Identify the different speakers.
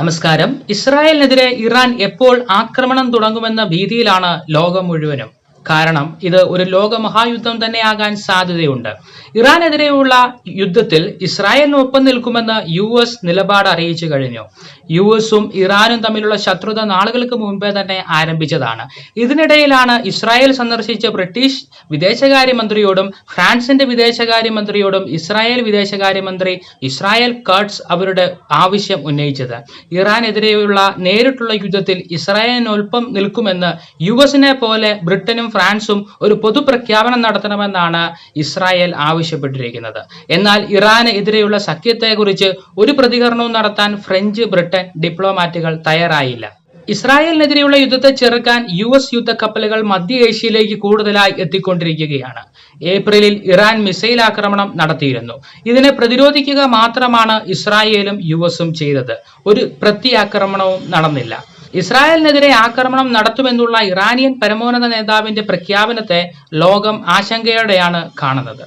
Speaker 1: നമസ്കാരം. ഇസ്രായേലിനെതിരെ ഇറാൻ എപ്പോൾ ആക്രമണം തുടങ്ങുമെന്ന ഭീതിയിലാണ് ലോകം മുഴുവനും. കാരണം ഇത് ഒരു ലോകമഹായുദ്ധം തന്നെയാകാൻ സാധ്യതയുണ്ട്. ഇറാനെതിരെയുള്ള യുദ്ധത്തിൽ ഇസ്രായേലിന് ഒപ്പം നിൽക്കുമെന്ന് യു എസ് നിലപാട് അറിയിച്ചു കഴിഞ്ഞു. യു എസും ഇറാനും തമ്മിലുള്ള ശത്രുത നാളുകൾക്ക് മുമ്പേ തന്നെ ആരംഭിച്ചതാണ്. ഇതിനിടയിലാണ് ഇസ്രായേൽ സന്ദർശിച്ച ബ്രിട്ടീഷ് വിദേശകാര്യമന്ത്രിയോടും ഫ്രാൻസിന്റെ വിദേശകാര്യമന്ത്രിയോടും ഇസ്രായേൽ വിദേശകാര്യമന്ത്രി ഇസ്രായേൽ കർട്സ് അവരുടെ ആവശ്യം ഉന്നയിച്ചത്. ഇറാനെതിരെയുള്ള നേരിട്ടുള്ള യുദ്ധത്തിൽ ഇസ്രായേലിനൊപ്പം നിൽക്കുമെന്ന് യു എസിനെ പോലെ ബ്രിട്ടനും ഫ്രാൻസും ഒരു പൊതുപ്രഖ്യാപനം നടത്തണമെന്നാണ് ഇസ്രായേൽ ആവശ്യപ്പെട്ടിരിക്കുന്നത്. എന്നാൽ ഇറാന് എതിരെയുള്ള സഖ്യത്തെക്കുറിച്ച് ഒരു പ്രതികരണവും നടത്താൻ ഫ്രഞ്ച് ബ്രിട്ടൻ ഡിപ്ലോമാറ്റുകൾ തയ്യാറായില്ല. ഇസ്രായേലിനെതിരെയുള്ള യുദ്ധത്തെ ചെറുക്കാൻ യു എസ് യുദ്ധക്കപ്പലുകൾ മധ്യ ഏഷ്യയിലേക്ക് കൂടുതലായി എത്തിക്കൊണ്ടിരിക്കുകയാണ്. ഏപ്രിലിൽ ഇറാൻ മിസൈൽ ആക്രമണം നടത്തിയിരുന്നു. ഇതിനെ പ്രതിരോധിക്കുക മാത്രമാണ് ഇസ്രായേലും യു എസും ചെയ്തത്. ഒരു പ്രത്യാക്രമണവും നടന്നില്ല. ഇസ്രായേലിനെതിരെ ആക്രമണം നടത്തുമെന്നുള്ള ഇറാനിയൻ പരമോന്നത നേതാവിന്റെ പ്രഖ്യാപനത്തെ ലോകം ആശങ്കയോടെയാണ് കാണുന്നത്.